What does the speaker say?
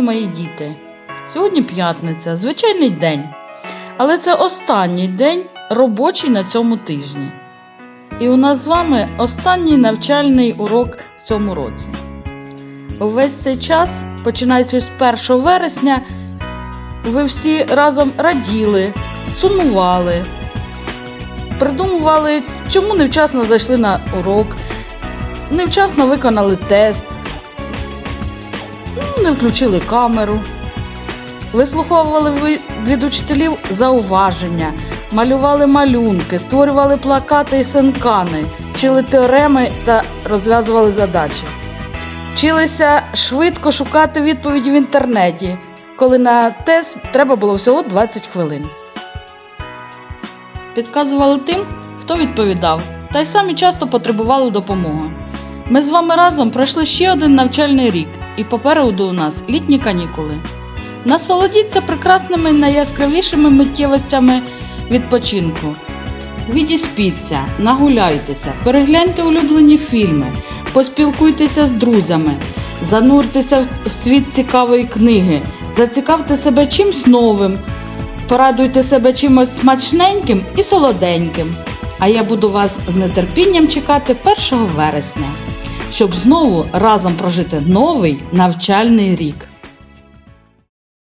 мої діти! Сьогодні п'ятниця, звичайний день. Але це останній день робочий на цьому тижні. І у нас з вами останній навчальний урок в цьому році. Увесь цей час, починаючи з 1 вересня, ви всі разом раділи, сумували, придумували, чому невчасно зайшли на урок, невчасно виконали тест, не включили камеру. Вислуховували від учителів зауваження, малювали малюнки, створювали плакати і синкани, вчили теореми та розв'язували задачі. Вчилися швидко шукати відповіді в інтернеті, коли на тест треба було всього 20 хвилин. Підказували тим, хто відповідав, та й самі часто потребували допомоги. Ми з вами разом пройшли ще один навчальний рік, і попереду у нас літні канікули. Насолодіться прекрасними найяскравішими миттєвостями відпочинку. Відіспіться, нагуляйтеся, перегляньте улюблені фільми, поспілкуйтеся з друзями, зануртеся в світ цікавої книги, зацікавте себе чимсь новим, порадуйте себе чимось смачненьким і солоденьким. А я буду вас з нетерпінням чекати 1 вересня, щоб знову разом прожити новий навчальний рік.